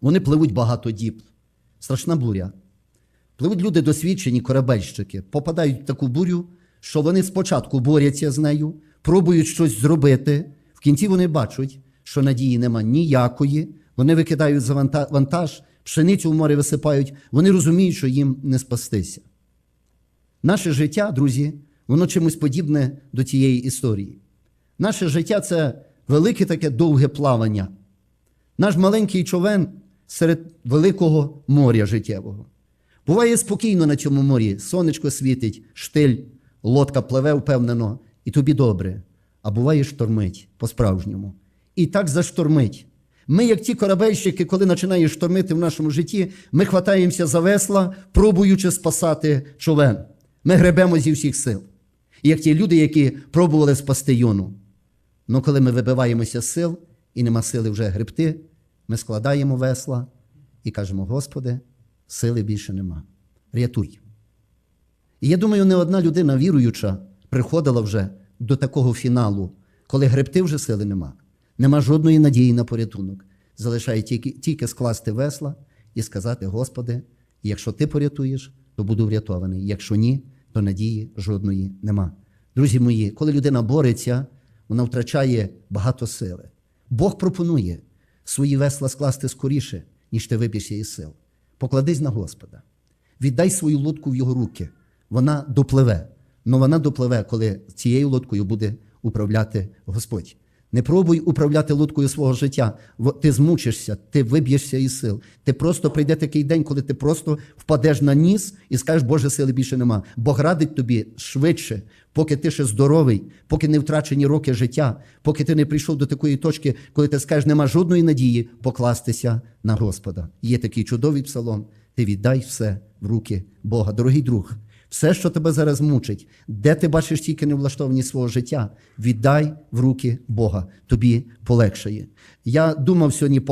Вони пливуть багато діб. Страшна буря. Пливуть люди досвідчені, корабельщики, попадають в таку бурю, що вони спочатку борються з нею, пробують щось зробити. В кінці вони бачать, що надії нема ніякої. Вони викидають за вантаж, пшеницю в море висипають. Вони розуміють, що їм не спастися. Наше життя, друзі, воно чимось подібне до тієї історії. Наше життя це велике таке довге плавання. Наш маленький човен серед великого моря життєвого. Буває спокійно на цьому морі, сонечко світить, штиль, лодка пливе впевнено, і тобі добре. А буває штормить по-справжньому. І так заштормить. Ми, як ті корабельщики, коли починає штормити в нашому житті, ми хватаємося за весла, пробуючи спасати човен. Ми гребемо зі всіх сил. І як ті люди, які пробували спасти юну. Ну, коли ми вибиваємося з сил і нема сили вже гребти, ми складаємо весла і кажемо: Господи, сили більше нема. Рятуй. І я думаю, не одна людина віруюча приходила вже до такого фіналу, коли гребти вже сили нема. Нема жодної надії на порятунок. Залишає тільки, тільки скласти весла і сказати: Господи, якщо ти порятуєш, то буду врятований. Якщо ні, то надії жодної нема. Друзі мої, коли людина бореться, вона втрачає багато сили. Бог пропонує свої весла скласти скоріше, ніж ти виб'єшся із сил. Покладись на Господа. Віддай свою лодку в його руки. Вона допливе. але вона допливе, коли цією лодкою буде управляти Господь. Не пробуй управляти лодкою свого життя. Ти змучишся, ти виб'єшся із сил. Ти просто прийде такий день, коли ти просто впадеш на ніс і скажеш, Боже, сили більше нема. Бог радить тобі швидше, поки ти ще здоровий, поки не втрачені роки життя, поки ти не прийшов до такої точки, коли ти скажеш, нема жодної надії покластися на Господа. Є такий чудовий псалом. Ти віддай все в руки Бога. Дорогий друг, все, що тебе зараз мучить, де ти бачиш тільки невлаштованість свого життя, віддай в руки Бога. Тобі полегшає. Я думав сьогодні.